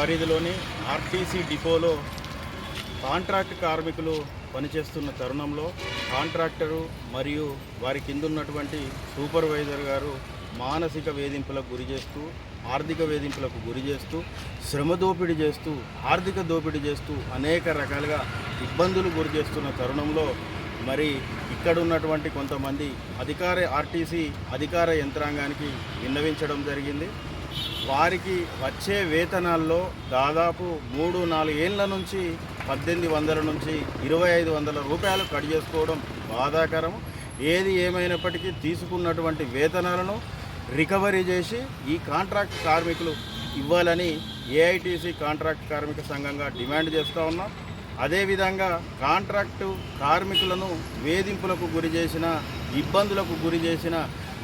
పరిధిలోని ఆర్టీసీ డిపోలో కాంట్రాక్ట్ కార్మికులు పనిచేస్తున్న తరుణంలో కాంట్రాక్టరు మరియు వారి కింద ఉన్నటువంటి సూపర్వైజర్ గారు మానసిక వేధింపులకు గురి చేస్తూ ఆర్థిక వేధింపులకు గురి చేస్తూ శ్రమ దోపిడీ చేస్తూ ఆర్థిక దోపిడీ చేస్తూ అనేక రకాలుగా ఇబ్బందులు గురి చేస్తున్న తరుణంలో మరి ఇక్కడ ఉన్నటువంటి కొంతమంది అధికార ఆర్టీసీ అధికార యంత్రాంగానికి విన్నవించడం జరిగింది. వారికి వచ్చే వేతనాల్లో దాదాపు మూడు నాలుగు ఏళ్ళ నుంచి పద్దెనిమిది వందల నుంచి ఇరవై ఐదు వందల రూపాయలు కట్ చేసుకోవడం బాధాకరం ఏది ఏమైనప్పటికీ తీసుకున్నటువంటి వేతనాలను రికవరీ చేసి ఈ కాంట్రాక్ట్ కార్మికులు ఇవ్వాలని ఏఐటీసీ కాంట్రాక్ట్ కార్మిక సంఘంగా డిమాండ్ చేస్తూ ఉన్నాం. అదేవిధంగా కాంట్రాక్టు కార్మికులను వేధింపులకు గురి చేసిన ఇబ్బందులకు గురి చేసిన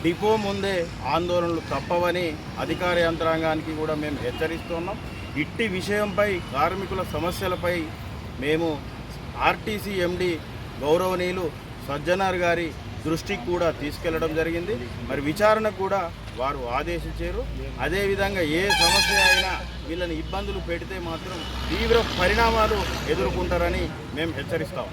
డిపో ముందే ఆందోళనలు తప్పవని అధికార యంత్రాంగానికి కూడా మేము హెచ్చరిస్తున్నాం. ఇట్టి విషయంపై కార్మికుల సమస్యలపై మేము ఆర్టీసీ ఎండి గౌరవనీయులు సజ్జనార్ గారి దృష్టికి కూడా తీసుకెళ్ళడం జరిగింది. మరి విచారణ కూడా వారు ఆదేశించారు. అదేవిధంగా ఏ సమస్య అయినా వీళ్ళని ఇబ్బందులు పెడితే మాత్రం తీవ్ర పరిణామాలు ఎదుర్కొంటారని మేము హెచ్చరిస్తాం.